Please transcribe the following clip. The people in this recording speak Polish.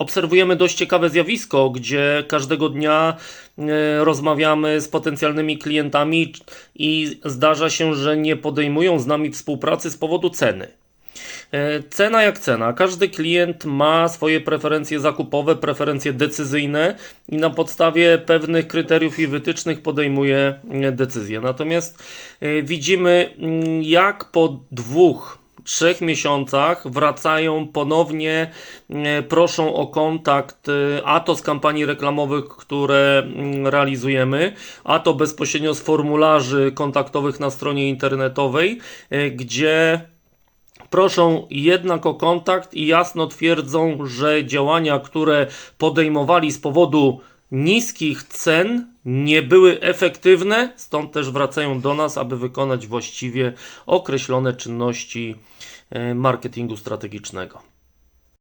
obserwujemy dość ciekawe zjawisko, gdzie każdego dnia e, rozmawiamy z potencjalnymi klientami i zdarza się, że nie podejmują z nami współpracy z powodu ceny. E, Cena jak cena. Każdy klient ma swoje preferencje zakupowe, preferencje decyzyjne i na podstawie pewnych kryteriów i wytycznych podejmuje e, decyzje. Natomiast widzimy, mm, jak po dwóch, trzech miesiącach wracają ponownie, e, proszą o kontakt, e, a to z kampanii reklamowych, które mm, realizujemy, a to bezpośrednio z formularzy kontaktowych na stronie internetowej, e, gdzie proszą jednak o kontakt i jasno twierdzą, że działania, które podejmowali z powodu niskich cen, nie były efektywne, stąd też wracają do nas, aby wykonać właściwie określone czynności e, marketingu strategicznego.